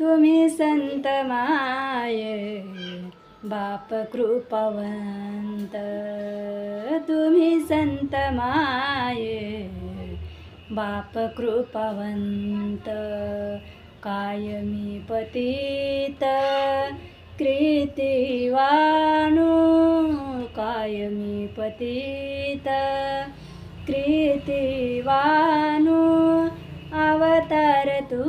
तुम्ही संत माय बाप कृपवंत. तुम्ही संत माय बाप कृपावंत. कायमी पतित कृतिवाणू कायमी पतित कृतिवाणू अवतार तू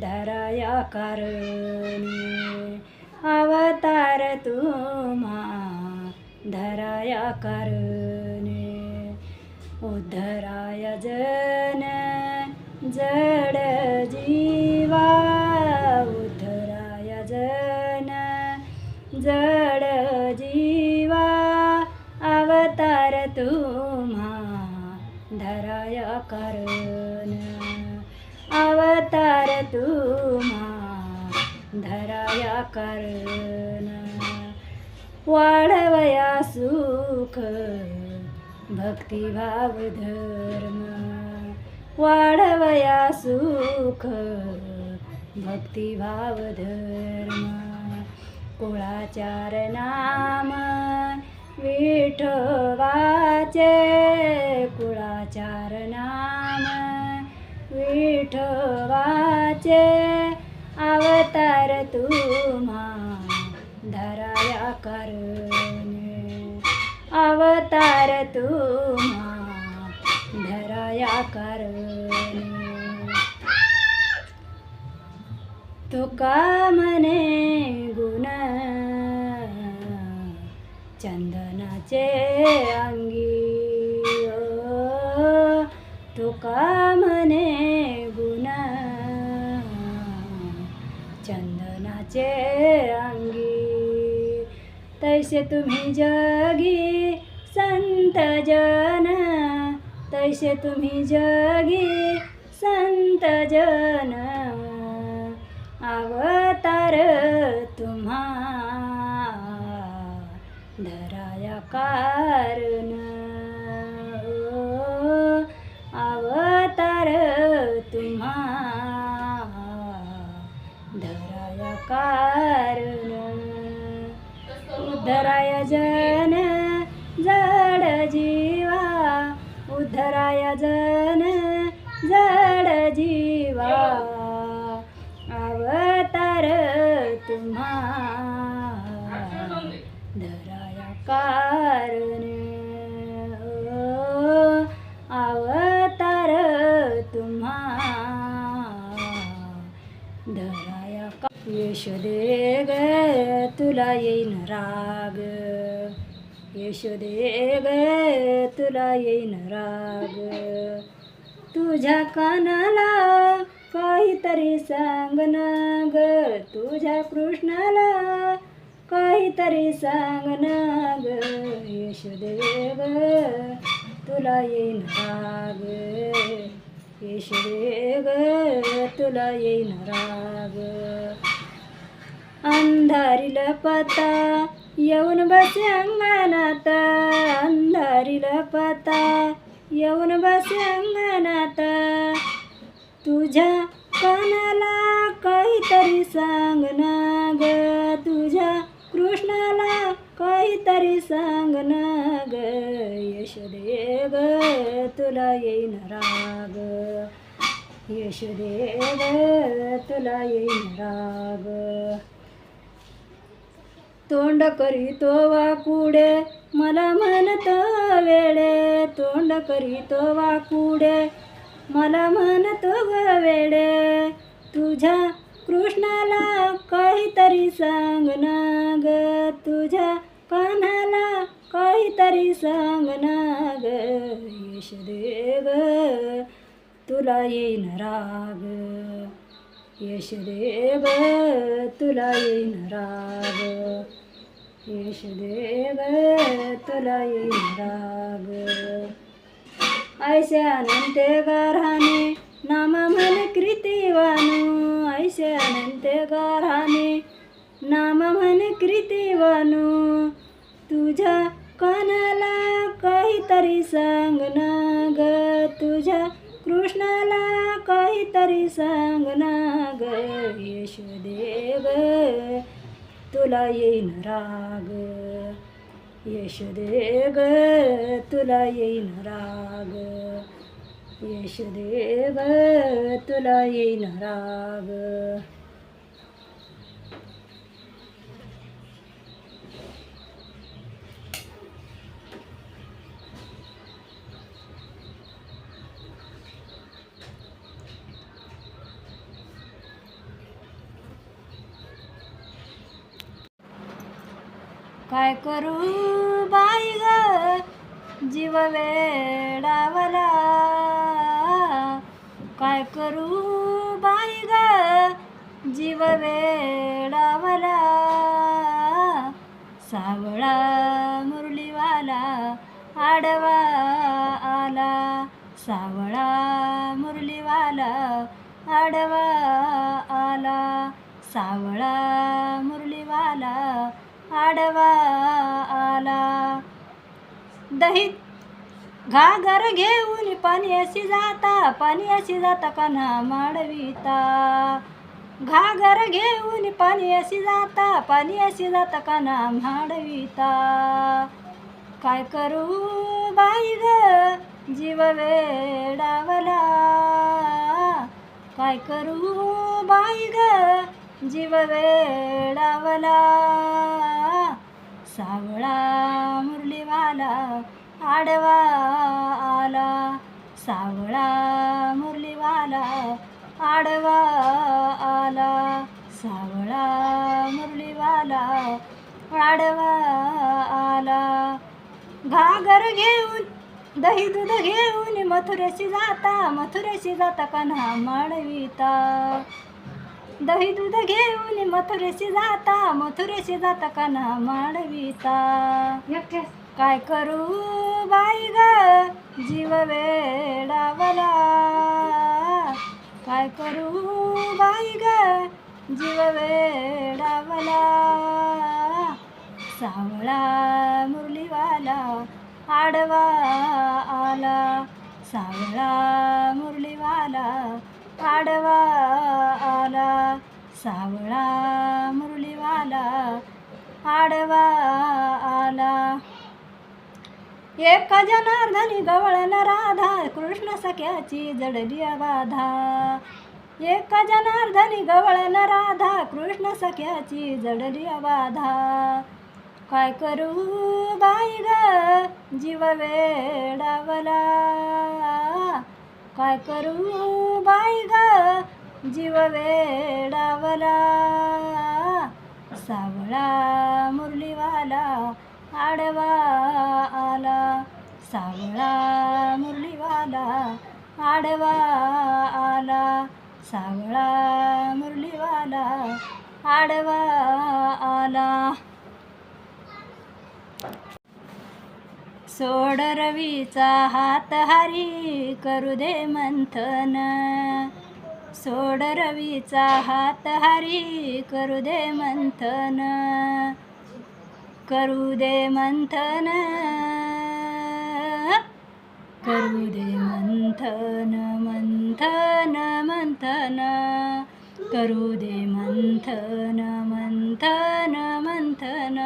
धराया कारणे अवतार तुम्हा धराया कारणे उद्धराय जन जड जीवा उद्धराय जन जड जीवा अवतार तुम्हा धराया कारण धराया कारण वाढवया सुख भक्तिभाव धर्म. वाढवया सुख भक्तिभाव धर्म. कुळाचार नाम विठोबाचे कुळाचार नाम विठोबाचे. तुम्हा धराया करणे अवतार तुम्हा धराया करणे तुका मने गुण चंदनाचे अंगी। तुका चंदनाचे अंगी. तैसे तुम्ही जगी संत जन. तैसे तुम्ही जगी संत जन. अवतार तुम्हा. धराया कार कारण उद्धराय जन जड जीवा. उद्धराय जन धराया का यशोदे ग तुला येईन राग. यशोदे ग तुला येईन राग. तुझ्या कानाला काहीतरी सांग ना ग तुझ्या कृष्णाला काहीतरी सांग ना ग यशोदे ग तुला येईन राग. यशोदे ग तुला येईन राग. अंधारील पता येऊन बसे अंगणात. अंधारील पता येऊन बसे अंगणात. तुझ्या कानाला काहीतरी सांग ना काहीतरी सांग ना ग यशोदे ग तुला येईन राग. यशोदे ग तुला येईन राग. तोंड करीतो वाकुडे मला म्हणतो वेडे तोंड करीतो वाकुडे मला म्हणतो ग वेडे तुझ्या कृष्णाला काहीतरी सांग ना ग तुझ्या काहीतरी सांग ना ग यशोदे तुला येईन राग. यशोदे ग तुला येईन राग. यशोदे ग तुला येईन राग. ऐसे अनंते गाराने नाम म्हण कृतिवानू. ऐसे अनंते गाराने नाम कृती वानू तुझ्या कानाला काहीतरी सांग ना ग तुझ्या कृष्णाला काही काहीतरी सांग ना ग. यशदेव तुला येईन राग. यशोदे ग तुला येईन राग. यशदेव तुला येईन राग. काय करू बाई ग? जीव वेडावला काय करू बाई ग? जीव वेडावला सावळा मुरलीवाला आडवा आला. सावळा मुरलीवाला आडवा आला. सावळा मुरलीवाला आडवा आला दही घागर घेऊन पाणी अशी जाता पाणी अशी जाता कान्हा माडविता घागर घेऊन पाणी अशी जाता पाणी अशी जाता कान्हा माडविता काय करू बाई ग जीव वेडावला काय करू बाई ग जीव वेडावला सावळा मुरलीवाला आडवा आला. सावळा मुरलीवाला आडवा आला. सावळा मुरलीवाला आडवा आला. घागर घेऊन दही दूध घेऊन मथुरेशी जाता मथुरेशी जाता कान्हा माडविता दही दूध घेऊन मथुरेशी जाता मथुरेशी जाता कान्हा माडविता काय करू बाई ग जीव वेडावला काय करू बाई ग जीव वेडावला सावळा मुरलीवाला आडवा आला. सावळा मुरलीवाला आडवा आला सावळा मुरलीवाला आडवा आला. एका जनार्दनी गवळण राधा कृष्ण सख्याची जडली बाधा. एका जनार्दनी गवळण राधा कृष्ण सख्याची जडली बाधा. काय करू बाई ग जीव वेडावला? काय करू बाई ग? जीव वेडावला सावळा मुरलीवाला आडवा आला. सावळा मुरलीवाला आडवा आला. सावळा मुरलीवाला आडवा आला. सोड रवीचा हात हरी करू दे मंथन. सोड रवीचा हात हरी करू दे मंथन. करू दे मंथन. करू दे मंथन मंथन मंथन. करू दे मंथन मंथन मंथन.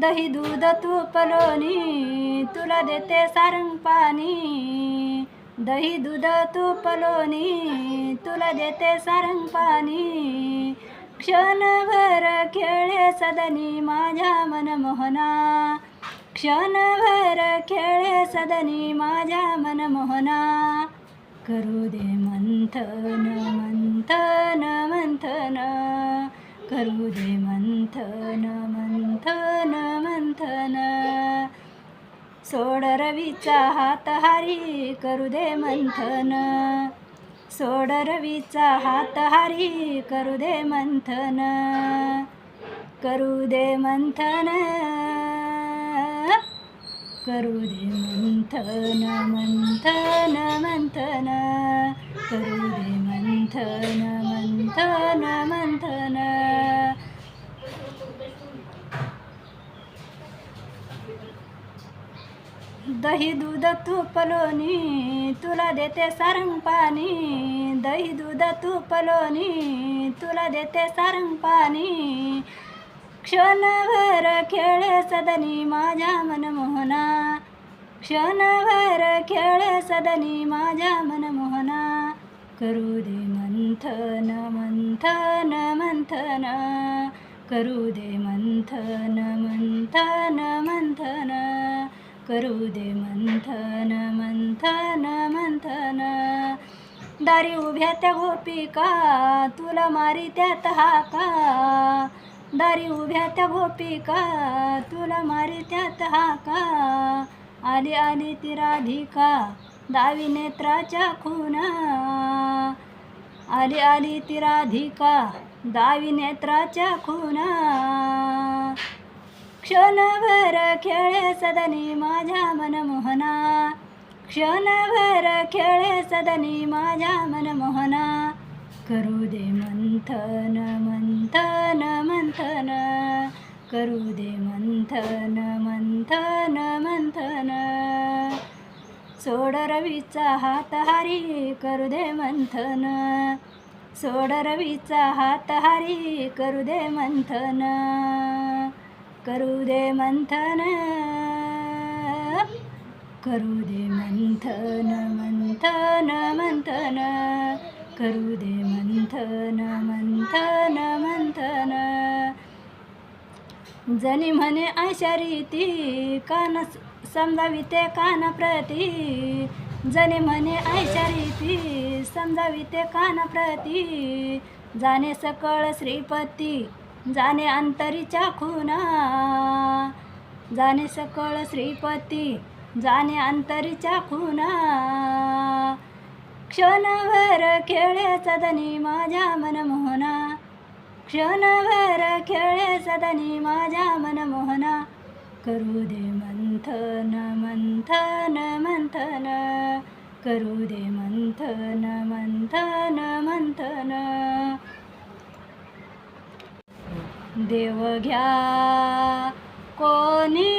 दही दूध तूप लोणी तुला देते सारंग पाणी. दही दूध तूप लोणी तुला देते सारंग पाणी. क्षणभर खेळे सदनी माझ्या मनमोहना. क्षणभर खेळे सदनी माझ्या मनमोहना. करू दे मंथन मंथन मंथन. करू दे मंथन मंथन। मंथन सोड रवीचा हात हारी करू दे मंथन सोड रवीचा हात हारी करू दे मंथन करू दे मंथन करू दे मंथन मंथन मंथन। करू दे मंथन मंथन मंथन दही दूध तूप लोणी तुला देते सारंग पाणी. दही दूध तूप लोणी तुला देते सारंग पाणी. क्षणभर खेळ सदनी माझ्या मनमोहना. क्षणभर खेळ सदनी माझ्या मनमोहना. करू दे मंथन मंथन मंथन करू दे मंथन मंथन मंथन करू दे मंथन मंथन मंथन दारी उभ्या त्या गोपिका तुला मारी त्यात हाका दारी उभ्या त्या गोपिका तुला मारी त्यात हाका आली आली ती राधिका दावी नेत्राच्या खुना खाली आली ती राधिका दावी नेत्राच्या खुना क्षणभर खेळे सदनी माझ्या मनमोहना. क्षणभर खेळे सदनी माझ्या मनमोहना. करू दे मंथन मंथन मंथन. करू दे मंथन मंथन मंथन. सोड रवीचा हात हारी करू दे मंथन. सोड रवीचा हात हारी करू दे मंथन करू दे मंथन करू दे मंथन मंथन मंथन करू दे मंथन मंथन मंथन. जनी म्हणे अशा रीती कान समजावी ते कान प्रती जने म्हणे ऐशा रीती समजाविते कान प्रती. जाणे सकळ श्रीपती जाणे अंतरीच्या खुना. जाणे सकळ श्रीपती जाणे अंतरीच्या खुना. क्षणभर खेळे सदनी माझ्या मनमोहना. क्षणभर खेळे सदनी माझ्या मनमोहना. करू दे मंथन मंथन मंथन. करू दे मंथन मंथन मंथन. देव घ्या कोणी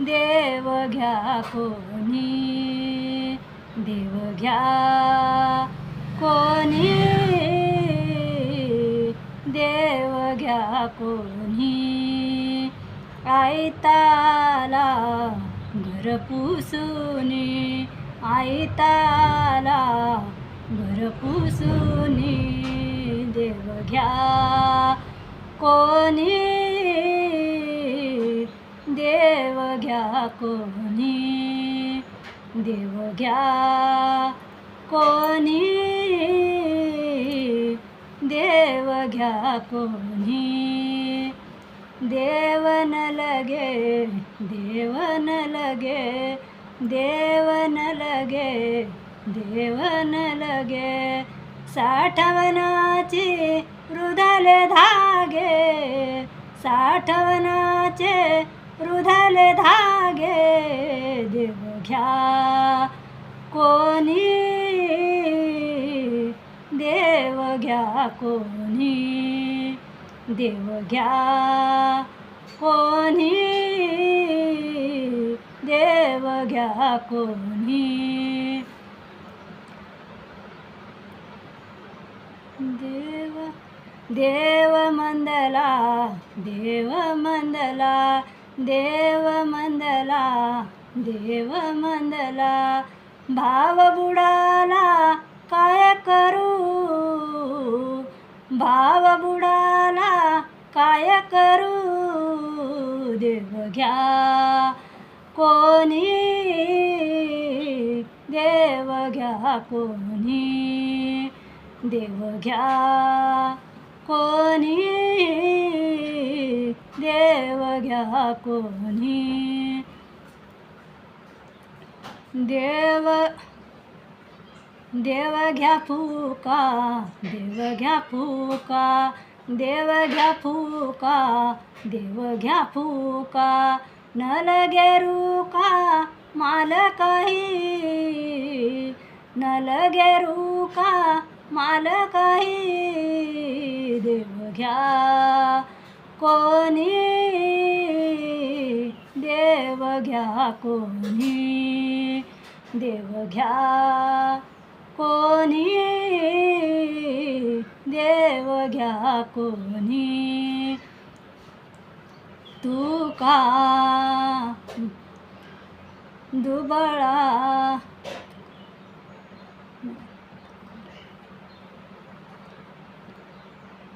देव घ्या कोणी. देव घ्या कोणी देव घ्या कोणी. आयताला घर पुसुनी आयताला घर पुसुनी देव घ्या कोणी देव घ्या कोणी देव घ्या कोणी देव घ्या कोणी. देवन लगे देवन लगे देवन लगे देवन लगे साठवनाचे हृदले धागे साठवनाचे हृदले धागे देव घ्या कोणी देव घ्या कोणी देव घ्या. कोणी? देव घ्या कोणी? देव देव मंदला देव मंदला देव मंदला देव मंदला भाव बुडाला काय करू? भाव बुडा काय करू देव घ्या? कोणी देव घ्या? कोणी देव घ्या? कोणी देव घ्या? कोणी देव देव घ्या फुका देव घ्या फुका. देव घ्या फुका देव घ्या फुका न लगे रुका माल काही न लगे रुका माल काही देव घ्या कोणी? देव घ्या कोणी? देव घ्या कोणी? देव घ्या कोणी. तू का दुबळा.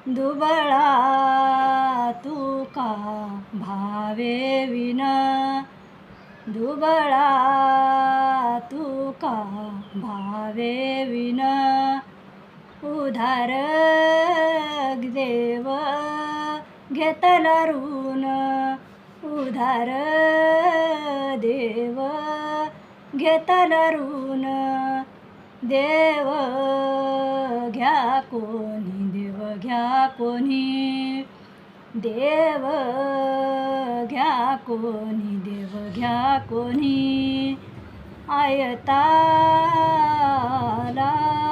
दुबळा तू का भावे विना. दुबळा तू का भावे विना. उधार देव घेतला ऋण. उधार देव घेतला ऋण. देव घ्या कोणी देव घ्या कोणी. देव घ्या कोणी देव घ्या कोणी. आयताला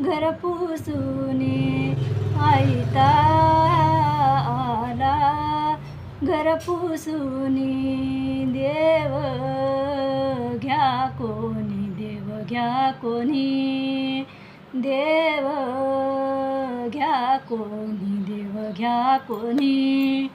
घर पुसूने आयता आला. घर पुसूने देव घ्या कोणी देव घ्या कोणी देव घ्या कोणी देव घ्या कोणी.